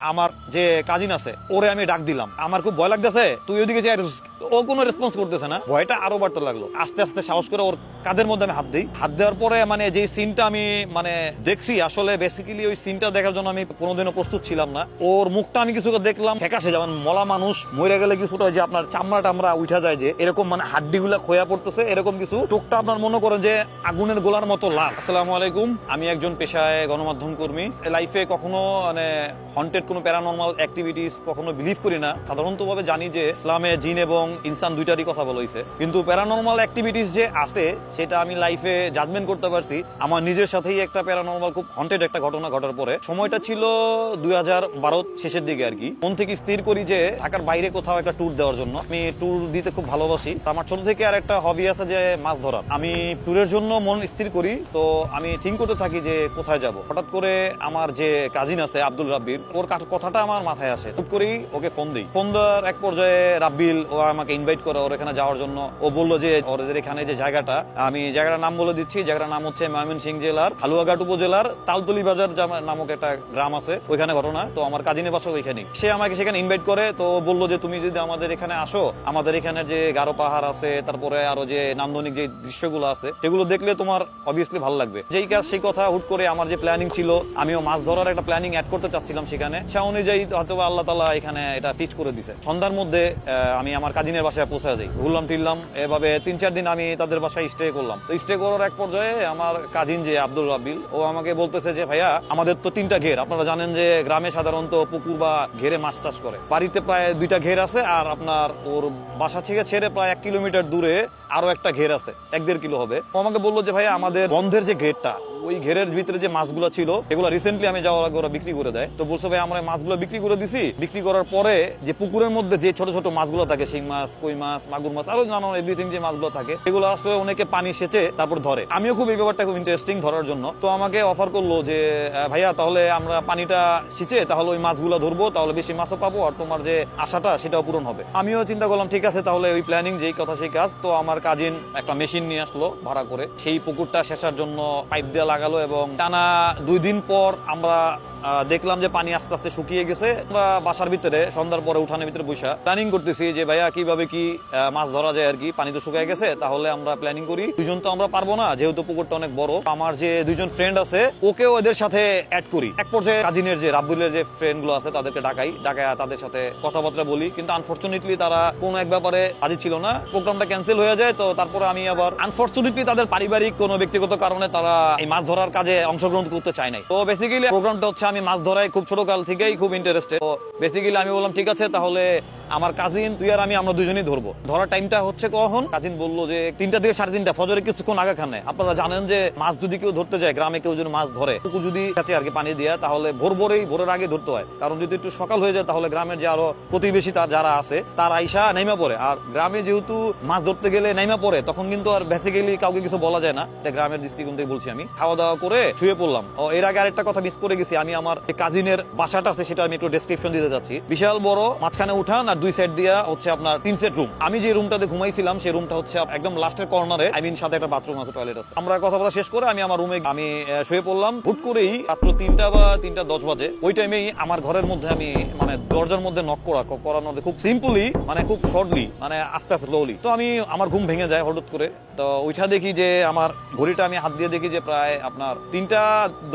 আমার যে কাজিন আছে, ওরে আমি ডাক দিলাম। আমার খুব ভয় লাগতেছে, তুই ওইদিকে যাই ও কোনো রেসপন্স করতেছে না। ভয়টা আরও বাড়তে লাগল। আস্তে আস্তে সাহস করে ওর কাদের মধ্যে আমি হাত দিই। হাত দেওয়ার পরে মানে যে সিনটা আমি মানে দেখছি, আসলে বেসিক্যালি ওই সিনটা দেখার জন্য আমি কোনোদিনও প্রস্তুত ছিলাম না। ওর মুখটা আমি কিছু দেখলাম ফেকাশে যেমন মলা মানুষ মরে গেলে কিছুটা যে আপনার চামড়া টামড়া উঠা যায় যে, এরকম মানে হাড্ডি গুলা খোয়া পড়তেছে, এরকম কিছু। চোখটা আপনার মনে করেন যে আগুনের গোলার মতো লাল। আসসালামু আলাইকুম, আমি একজন পেশায় গণমাধ্যম কর্মী। লাইফে কখনো মানে হন্টেড কোনো প্যারানর্মাল অ্যাক্টিভিটিস কখনো বিলিভ করি না। সাধারণত ভাবে জানি যে ইসলামে জিন এবং ইনসান দুইটারই কথা বলা হয়েছে। কিন্তু প্যারানর্মাল অ্যাক্টিভিটিস যে আছে, সেটা আমি লাইফে জাজমেন্ট করতে পারছি। আমার নিজের সাথেই একটা প্যারানর্মাল খুব হন্টেড একটা ঘটনা ঘটার পরে। সময়টা ছিল দুই হাজার বারো শেষের দিকে আর কি। মন থেকে স্থির করি যে ঢাকার বাইরে কোথাও একটা ট্যুর দেওয়ার জন্য। আমি ট্যুর দিতে খুব ভালোবাসি। আমার ছোট থেকে আর একটা হবি আছে যে মাছ ধরার। আমি ট্যুরের জন্য মন স্থির করি। তো আমি থিঙ্ক করতে থাকি যে কোথায় যাব। হঠাৎ করে আমার যে কাজিন আছে, আব্দুল রাব্বির ওর কথাটা আমার মাথায় আসে। হুট করেই ওকে ফোন দিই। ফোন দেওয়ার এক পর্যায়ে রাব্বিল, ও আমাকে ইনভাইট করে ওর এখানে যাওয়ার জন্য। ও বলল যে ওদের এখানে যে জায়গাটা, আমি জায়গাটার নাম বলে দিচ্ছি। জায়গাটার নাম হচ্ছে ময়মনসিং জেলার হালুয়াঘাট উপজেলার তালতলি বাজার নামক একটা গ্রাম আছে। ওইখানে ঘটনা। তো আমার কাজিনের বাসা ওইখানেই। সে আমাকে সেখানে ইনভাইট করে। তো বলল যে, তুমি যদি আমাদের এখানে আসো, আমাদের এখানে যে গারো পাহাড় আছে, তারপরে আরও যে নান্দনিক যে দৃশ্যগুলো আছে, সেগুলো দেখলে তোমার অবভিয়াসলি ভালো লাগবে। যেই কাজ, সেই কথা হুট করে আমার যে প্ল্যানিং ছিল, আমিও মাছ ধরার একটা প্ল্যানিং অ্যাড করতে চাচ্ছিলাম সেখানে। সে অনুযায়ী হয়তো আল্লাহ তালা এখানে এটা ফিক্স করে দিছে। সন্ধ্যার মধ্যে আমি আমার কাজিনের বাসায় পৌঁছে যাই। ঘুরলাম, ফিরলাম, এভাবে তিন চার দিন আমি তাদের বাসায় স্টে করলাম। তো স্টে করার এক পর্যায়ে আমার কাজিন যে আব্দুল রাবিল ও আমাকে বলতেছে যে, ভাইয়া, আমাদের তো তিনটা ঘের। আপনারা জানেন যে গ্রামে সাধারণত পুকুর বা ঘেরে মাছ চাষ করে। বাড়িতে প্রায় দুইটা ঘের আছে আর আপনার ওর বাসা থেকে ছেড়ে প্রায় এক কিলোমিটার দূরে আরও একটা ঘের আছে, এক দেড় কিলো হবে। ও আমাকে বলল যে, ভাইয়া, আমাদের বন্ধের যে ঘেরটা, ওই ঘেরের ভিতরে যে মাছগুলো ছিল, এগুলো রিসেন্টলি আমি যাওয়ার আগে ওরা বিক্রি করে দেয়। তো বলছে ভাই আমরা এই মাছগুলো বিক্রি করে দিছি। বিক্রি করার পরে যে পুকুরের মধ্যে যে ছোট ছোট মাছগুলো থাকে, শিং মাছ, কই মাছ, মাগুর মাছ, আরও নানান এভরিথিং যে মাছগুলো থাকে, এগুলো আসলে অনেকে পানি সেচে তারপর ধরে। আমিও খুব এই ব্যাপারটা খুব ইন্টারেস্টিং ধরার জন্য। তো আমাকে অফার করল যে ভাইয়া, তাহলে আমরা পানিটা সিঁচে তাহলে ওই মাছগুলো ধরবো, তাহলে বেশি মাছও পাবো আর তোমার যে আশাটা সেটাও পূরণ হবে। আমিও চিন্তা করলাম, ঠিক আছে, তাহলে ওই প্ল্যানিং যেই কথা সেই কাজ। তো আমার কাজিন একটা মেশিন নিয়ে আসলো ভাড়া করে। সেই পুকুরটা শেষার জন্য পাইপ দেওয়া লাগালো এবং টানা দুই দিন পর আমরা দেখলাম যে পানি আস্তে আস্তে শুকিয়ে গেছে। আমরা বাসার ভিতরে, সন্ধ্যার পরে উঠানের ভিতরে বসে প্ল্যানিং করতেছি যে ভাইয়া কীভাবে কি মাছ ধরা যায় আর কি, পানি তো শুকিয়ে গেছে, তাহলে আমরা প্ল্যানিং করি। দুজন তো আমরা পারব না, যেহেতু পুকুরটা অনেক বড়। আমার যে দুজন ফ্রেন্ড আছে, ওকেও ওদের সাথে অ্যাড করি। এক পর্যায়ে কাজিনের যে, রাব্বুলের যে ফ্রেন্ডগুলো আছে, তাদেরকে ডাকাই, ডাকায় তাদের সাথে কথাবার্তা বলি। কিন্তু আনফর্চুনেটলি তারা কোনো এক ব্যাপারে রাজি ছিল না। প্রোগ্রামটা ক্যান্সেল হয়ে যায়, তো তারপরে আমি আবার আনফর্চুনেটলি তাদের পারিবারিক কোনো ব্যক্তিগত কারণে তারা এই মাছ ধরার কাজে অংশগ্রহণ করতে চায় নাই। তো বেসিক্যালি প্রোগ্রামটা হচ্ছে আমি মাছ ধরায় খুব ছোট কাল থেকেই খুব ইন্টারেস্টেড তো বেসিক্যালি আমি বললাম, ঠিক আছে, তাহলে আমার কাজিন তুই আর আমি আমরা দুজনেই ধরবো। ধরার টাইমটা হচ্ছে কখন? কাজিন বলল যে, তিনটা থেকে সাড়ে তিনটা, ফজরে কিছুক্ষণ আগে খানে আপনারা জানেন যে মাছ যদি কেউ ধরতে যায়, গ্রামে কেউ যদি মাছ ধরে পুকুর যদি কাছে আর কি পানি দিয়ে, তাহলে ভোর ভোরেই, ভোরের আগে ধরতে হয়। কারণ যদি একটু সকাল হয়ে যায়, তাহলে গ্রামের যে আরও প্রতিবেশী তার যারা আছে, তার আইসা নাইমা পড়ে। আর গ্রামে যেহেতু মাছ ধরতে গেলে নাইমা পড়ে, তখন কিন্তু আর বেসিক্যালি কাউকে কিছু বলা যায় না। গ্রামের দৃষ্টিকোণ থেকে বলছি আমি। খাওয়া দাওয়া করে শুয়ে পড়লাম। ও, এর আগে আরেকটা কথা মিস করে গেছি। আমি আমার কাজিনের বাসাটা আছে, সেটা আমি একটু ডেসক্রিপশন দিতে যাচ্ছি। বিশাল বড়, মাঝখানে উঠান আর দুই সাইড দিয়া হচ্ছে আপনার তিন সেট রুম আমি যে রুমটাতে ঘুমাইছিলাম সেই রুমটা হচ্ছে একদম লাস্টের কর্নারে আই মিন সাথে একটা বাথরুম আছে টয়লেট আছে। আমরা কথা বলা শেষ করে আমি আমার রুমে আমি শুয়ে পড়লাম। হুট করেই রাত্র তিনটা বা তিনটা দশ বাজে। ওই টাইমেই আমার ঘরের মধ্যে আমি মানে দরজার মধ্যে নক করা করানোর খুব সিম্পলি মানে খুব শর্টলি মানে আস্তে আস্তে স্লোলি তো আমি, আমার ঘুম ভেঙে যায় হঠাৎ করে। তো ওইটা দেখি যে আমার ঘড়িটা আমি হাত দিয়ে দেখি যে প্রায় আপনার তিনটা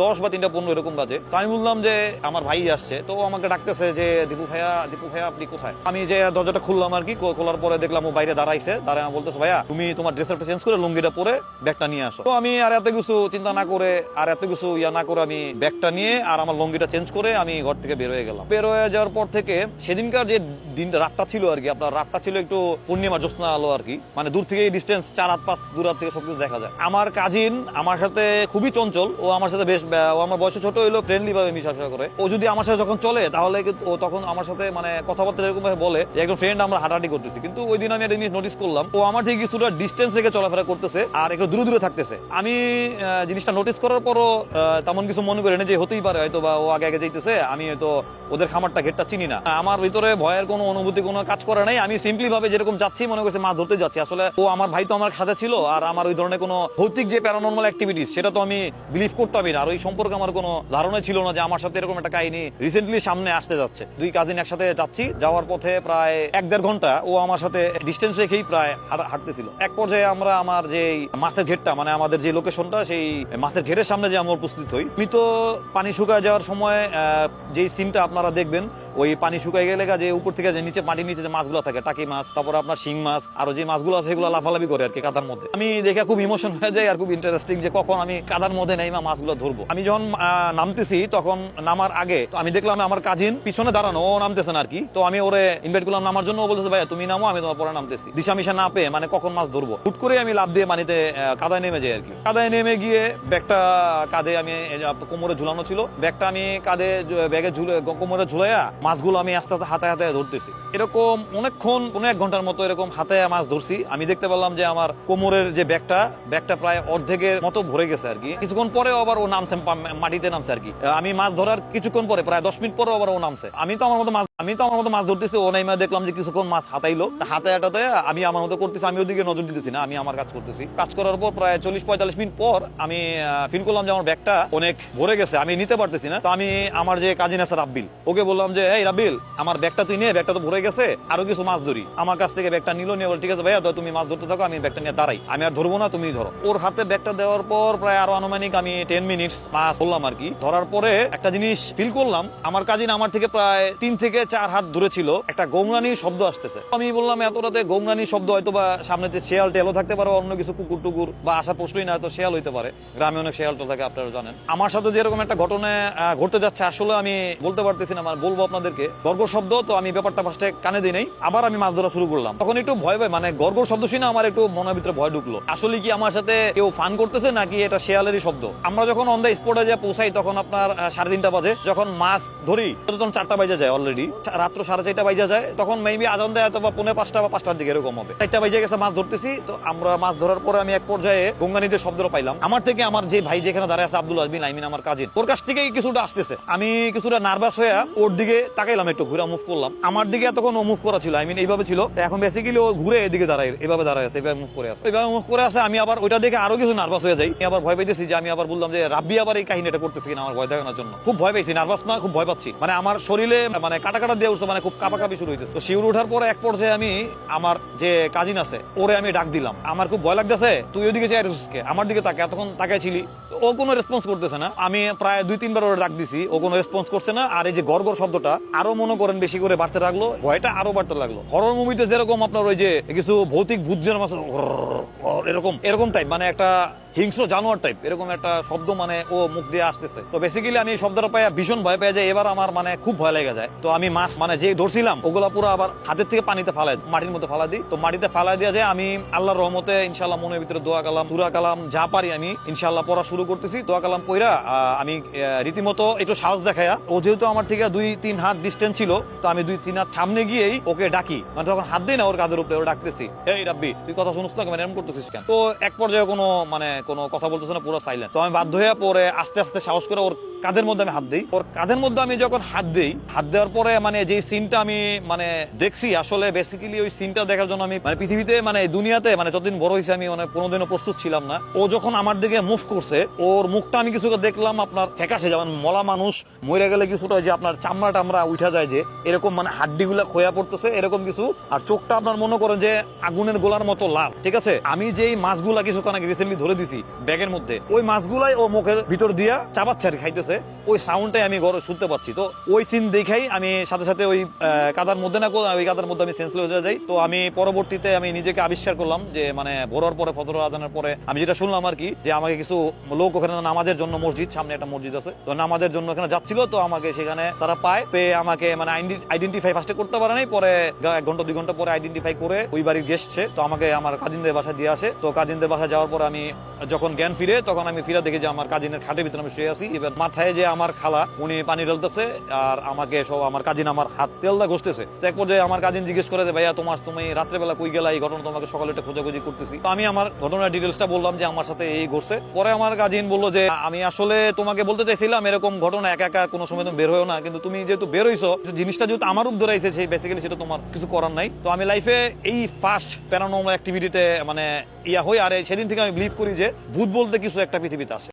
দশ বা তিনটা পনেরো এরকম বাজে। তো আমি বললাম যে আমার ভাই আসছে, তো আমাকে ডাকতেছে যে, দীপু ভাইয়া দীপু ভাইয়া, আপনি কোথায়? আমি যে দরজাটা খুললাম আর কি খোলার পরে দেখলাম ও বাইরে দাঁড়াইছে, দাঁড়ায় বলতেছে, ভাইয়া, তুমি তোমার ড্রেসআপটা চেঞ্জ করে লুঙ্গিটা পরে ব্যাগটা নিয়ে আসো। তো আমি আর এত কিছু চিন্তা না করে, আর এত কিছু ইয়া না করে আমি ব্যাগটা নিয়ে আর আমার লুঙ্গিটা চেঞ্জ করে আমি ঘর থেকে বের হয়ে গেলাম। বের হয়ে যাওয়ার পর থেকে সেদিনকার যে দিন রাতটা ছিল আর কি, আপনার রাতটা ছিল একটু পূর্ণিমা জ্যোৎস্না আলো আর কি মানে দূর থেকে ডিস্টেন্স চার হাত পাঁচ দূর হাত থেকে সবকিছু দেখা যায়। আমার কাজিন আমার সাথে খুবই চঞ্চল, ও আমার সাথে বেশ ও আমার বয়সে ছোট হইল ফ্রেন্ডলি ভাবে মিশাফিরা করে। ও যদি আমার সাথে যখন চলে, তাহলে ও তখন আমার সাথে মানে কথাবার্তা এরকম ভাবে বলে একজন ফ্রেন্ড আমরা হাঁটাহাঁটি করতেছি। কিন্তু ওই দিন আমি একটা জিনিস নোটিস করলাম, ও আমার থেকে কিছুটা ডিস্টেন্স থেকে চলাফেরা করতেছে আর একটু দূরে দূরে থাকতেছে। আমি জিনিসটা নোটিস করার পরও তেমন কিছু মনে করি না যে হতেই পারে হয়তো বা ও আগে আগে যাইতেছে, আমি হয়তো ওদের খামারটা, ঘেরটা চিনি না। আমার ভিতরে ভয়ের কোনো অনুভূতি, কোনো কাজ করে নাই। আমি সিম্পলি ভাবে যেরকম যাচ্ছি, মনে করছি মাছ ধরতে যাচ্ছি। আসলে ও আমার ভাই তো আমার সাথে ছিল আর আমার ওই ধরনের কোনো ভৌতিক যে প্যারানর্মাল অ্যাক্টিভিটিস সেটা তো আমি বিলিভ করতামই না। আর ওই সম্পর্কে আমার কোনো ধারণা ছিল না যে আমার সাথে এরকম একটা কাহিনী রিসেন্টলি সামনে আসতে যাচ্ছে। দুই কাজিন একসাথে যাচ্ছি, যাওয়ার পথে প্রায় এক দেড় ঘণ্টা ও আমার সাথে ডিস্টেন্স রেখেই প্রায় হাঁটতেছিল। এক পর্যায়ে আমরা আমার যে মাছের ঘেরটা মানে আমাদের যে লোকেশনটা সেই মাছের ঘেরের সামনে যে আমরা উপস্থিত হই। আমি তো পানি শুকায় যাওয়ার সময় যেই সিনটা আপনারা দেখবেন ওই পানি শুকাই গেলে যে উপর থেকে যে নিচে মাটির নিচে যে মাছগুলো থাকে, টাকি মাছ, তারপর আপনার শিং মাছ, আরও যে মাছগুলো আছে সেগুলো লাফালাফি করে আর কি কাদার মধ্যে। আমি দেখে খুব ইমোশন হয়ে যায় আর খুব ইন্টারেস্টিং যে কখন আমি কাদার মধ্যে নেই মাছগুলো ধরবো। আমি যখন নামতেছি, তখন নামার আগে তো আমি দেখলাম আমার কাজিন পিছনে দাঁড়ানো, ও নামতেছে না আর কি। তো আমি ওরে ইনভাইট করলাম নামার জন্য, ও বলতেছে, ভাইয়া, তুমি নামো, আমি তোমার পরে নামতেছি। দিশা মিশা না পেয়ে মানে কখন মাছ ধরবো। হুট করে আমি লাভ দিয়ে পানিতে কাদায় নেমে যাই আর কি। কাদায় নেমে গিয়ে ব্যাগটা কাঁধে আমি কোমরে ঝুলানো ছিল, ব্যাগটা আমি কাঁধে ব্যাগে ঝুলে, কোমরে ঝুলাইয়া মাছগুলো আমি আস্তে আস্তে হাতে হাতে ধরতেছি। এরকম অনেকক্ষণ, কোনো এক ঘণ্টার মতো এরকম হাতে মাছ ধরছি। আমি দেখতে পেলাম যে আমার কোমরের যে ব্যাগটা ব্যাগটা প্রায় অর্ধেকের মতো ভরে গেছে আর কি। কিছুক্ষণ পরে আবার ও নামছে মাটিতে নামছে আর কি। আমি মাছ ধরার কিছুক্ষণ পরে, প্রায় দশ মিনিট পরে আবার ও নামছে। আমি তো আমার মতো মাছ আমি তো আমার মতো মাছ ধরতেছি, ও নাইমা দেখলাম যে কিছুক্ষণ মাছ হাতাইলো। হাতে হাঁটাতে আমি আমার মতো করতেছি, আমি ওদিকে নজর দিতেছি না, আমি আমার কাজ করতেছি। কাজ করার পর প্রায় চল্লিশ, পঁয়তাল্লিশ মিনিট পর আমি ফিল করলাম যে আমার ব্যাগটা অনেক ভরে গেছে, আমি নিতে পারতেছি না। তো আমি আমার যে কাজিন আছে রাব্বিল, ওকে বললাম যে এই রাব্বিল আমার ব্যাগটা তুই নিয়ে ব্যাগটা তো ভরে গেছে, আরও কিছু মাছ ধরি। আমার কাছ থেকে ব্যাগটা নিল, নিয়ে ঠিক আছে ভাইয়া তুমি মাছ ধরতে থাকো, আমি ব্যাগটা নিয়ে দাঁড়াই। আমি আর ধরবো না, তুমি ধরো। ওর হাতে ব্যাগটা দেওয়ার পর প্রায় আরও আনুমানিক আমি টেন মিনিটস মাছ ধরলাম আর কি। ধরার পরে একটা জিনিস ফিল করলাম, আমার কাজিন আমার থেকে প্রায় তিন থেকে চার হাত দূরে ছিল, একটা গৌরানি শব্দ আসতেছে। আমি বললাম, এত রাতে গৌরানি শব্দ হয়তো বা সামনেতে শেয়াল টেলও থাকতে পারে অন্য কিছু কুকুর টুকুর বা আসার প্রশ্নই না হয়তো শেয়াল হইতে পারে। গ্রামে অনেক শেয়াল টেল থাকে, আপনারা জানেন। আমার সাথে যেরকম একটা ঘটনা ঘটতে যাচ্ছে, আসলে আমি বলতে পারতেছি না মানে বলব আপনাদেরকে গর্গ শব্দ, তো আমি ব্যাপারটা ফার্স্টে কানে দিই নাই। আবার আমি মাছ ধরা শুরু করলাম। তখন একটু ভয় ভয় মানে গর্গ শব্দ শুনে আমার একটু মনের ভিতরে ভয় ঢুকলো। আসলে কি আমার সাথে কেউ ফান করতেছে নাকি এটা শেয়ালেরই শব্দ? আমরা যখন অন দ্য স্পটে যে পৌঁছাই, তখন আপনার সাড়ে তিনটা বাজে। যখন মাছ ধরি, তখন চারটা বাজে যায় অলরেডি রাত্র সাড়ে চারটা বাজে যায়। তখন মেবি আজান দেয় অথবা পৌনে পাঁচটা বা পাঁচটার দিকে, এরকম হবে। চারটা বাজে গেছে, মাছ ধরতেছি। তো আমরা মাছ ধরার পরে আমি এক পর্যায়ে গঙ্গানিতে শব্দটা পাইলাম। আমার থেকে আমার যে ভাই যেখানে দাঁড়ায় আছে, আব্দুল আজমিন আইমিন আমার কাজিন ওর কাছ থেকে কিছুটা আসতেছে। আমি কিছুটা নার্ভাস হয়ে ওর দিকে তাকাইলাম একটু, ঘুরে মুভ করলাম। আমার দিকে এতক্ষণ মুভ করা ছিল আই মিন এইভাবে ছিল। এখন বেসিক্যালি ও ঘুরে এদিকে দাঁড়ায়, এভাবে দাঁড়ায় আছে, এভাবে মুভ করে আছে। এভাবে মুভ করে আছে, আমি আবার ওইটা দেখে আরও কিছু নার্ভাস হয়ে যাই। আমি আবার ভয় পাইতেছি যে, আমি আবার বললাম যে, রাব্বি আবার এই কাহিনীটা করতেছি কিনা আমার ভয় দেখানোর জন্য? খুব ভয় পাইছি নার্ভাস না খুব ভয় পাচ্ছি। মানে আমার শরীরে মানে কাটা কাটা দিয়ে উঠছে মানে খুব কাপাকাপি শুরু হয়েছে তো শিউর ওঠার পরে এক পর্যায়ে আমি, আমার যে কাজিন আছে, ওরে আমি ডাক দিলাম। আমার খুব ভয় লাগতেছে, তুই ওইদিকে চাই কে? আমার দিকে তাকে এতক্ষণ তাকাইছিলি। ও কোনো রেসপন্স করতেছে না। আমি প্রায় দুই, তিনবার ওরে ডাক দিছি, ও কোনো রেসপন্স করছে না। আর এই যে গড়গড় শব্দটা আরও মনে করেন বেশি করে বাড়তে লাগল, ভয়টা আরও বাড়তে লাগল। হরর মুভিতে যেরকম আপনার ওই যে কিছু ভৌতিক ভূত যেরকম এরকম এরকম টাইপ মানে একটা হিংস্র জানোয়ার টাইপ এরকম একটা শব্দ মানে ও মুখ দিয়ে আসতেছে। তো বেসিক্যালি আমি এই শব্দটা পাই ভীষণ ভয় পেয়ে যায় এবার আমার মানে খুব ভয় লেগে যায়। তো আমি মাছ মানে যে ধরছিলাম, ওগুলা পুরো আবার হাতের থেকে পানিতে ফালাই মাটির মধ্যে ফালা দিই। তো মাটিতে ফালাই দিয়ে যায় আমি আল্লাহর রহমতে ইনশাল্লাহ মনের ভিতরে দোয়া কালাম, সুরা কালাম যা পারি আমি ইনশাল্লাহ পড়া শুরু করতেছি। দোয়া কালাম পইরা আমি রীতিমতো একটু সাহস দেখায়া ও যেহেতু আমার থেকে দুই তিন হাত ডিস্টেন্স ছিল, তো আমি দুই তিন হাত সামনে গিয়েই ওকে ডাকি। মানে তখন হাত দিই না ওর কাঁধের উপরে ওর ডাকতেছি, এই রাব্বি, তুই কথা শুনিস না কেন? এরকম করতেছিস কেন? তো এক পর্যায়ে কোনো মানে কোনো কথা বলতেছে না, পুরো সাইলেন্ট তো আমি বাধ্য হয়ে পরে আস্তে আস্তে সাহস করে ওর কাঁধের মধ্যে আমি হাত দিই। ওর কাঁধের মধ্যে আমি যখন হাত দিই হাত দেওয়ার পরে মানে যে সিনটা আমি মানে দেখছি আসলে বেসিক্যালি ওই সিনটা দেখার জন্য আমি মানে পৃথিবীতে মানে দুনিয়াতে মানে যতদিন বড় হয়েছে আমি মানে কোনোদিনও প্রস্তুত ছিলাম না। ও যখন আমার দিকে মুভ করছে ওর মুখটা আমি কিছু দেখলাম আপনার ফ্যাকাশে যেমন মলা মানুষ মরে গেলে কিছুটা যে আপনার চামড়া টামড়া উঠা যায় যে এরকম মানে হাড্ডিগুলা খোয়া পড়তেছে এরকম কিছু। আর চোখটা আপনার মনে করেন যে আগুনের গোলার মতো লাল ঠিক আছে? আমি যেই মাছগুলা কিছুক্ষণ আগে রিসেন্টলি ধরে দিছি ব্যাগের মধ্যে ওই মাছগুলাই ও মুখের ভিতর দিয়া চাবাচ্ছে আর কি, খাইতেছে ওই সাউন্ডটাই আমি ঘরে শুনতে পাচ্ছি। তো ওই সিন দেখাই আমি সাথে সাথে ওই কাদার মধ্যে না ওই কাদার মধ্যে আমি সেন্সলেস হয়ে যাই। তো আমি পরবর্তীতে আমি নিজেকে আবিষ্কার করলাম যে মানে ভোরার পরে, ফজর আজানের পরে আমি যেটা শুনলাম আর কি, যে আমাকে কিছু লোক ওখানে নামাজের জন্য মসজিদ, সামনে একটা মসজিদ আছে। তো নামাজের জন্য ওখানে যাচ্ছিল, তো আমাকে সেখানে তারা পায়। পেয়ে আমাকে মানে আইডেন্টিফাই ফার্স্টে করতে পারে নাই, পরে এক ঘণ্টা, দুই ঘণ্টা পরে আইডেন্টিফাই করে ওই বাড়ির গেস্ট সে, তো আমাকে আমার কাজিনদের বাসায় দিয়ে আসে। তো কাজিনদের বাসা যাওয়ার পর আমি যখন জ্ঞান ফিরে, তখন আমি ফিরে দেখি যে আমার কাজিনের খাটের ভিতরে আমি শুয়ে আছি। এবার মাথায় যে আমার খালা, উনি পানি ঢালতেছে আর আমাকে সব আমার কাজিন আমার হাত তেলদা ঘষতেছে। তো এক পর্যায়ে আমার কাজিন জিজ্ঞেস করে যে, ভাইয়া, তোমার তুমি রাত্রেবেলা কই গেলা? এই ঘটনা তোমাকে সকালে একটা খোঁজাখুঁজি করতেছি। তো আমি আমার ঘটনার ডিটেলসটা বললাম যে, আমার সাথে এই ঘটছে। পরে আমার কাজিন বলল যে, আমি আসলে তোমাকে বলতে চাইছিলাম এরকম ঘটনা, একা একা কোনো সময় তুমি বের হয়েও না। কিন্তু তুমি যেহেতু বের হইছো, জিনিসটা যেহেতু আমার উপর ধরাইছে, সেই বেসিক্যালি সেটা তোমার কিছু করার নাই। তো আমি লাইফে এই ফার্স্ট প্যারানর্মাল অ্যাক্টিভিটিতে মানে ইয়া হই, আর সেদিন থেকে আমি বিলিভ করি যে, ভূত বলতে কিছু একটা পৃথিবীতে আছে।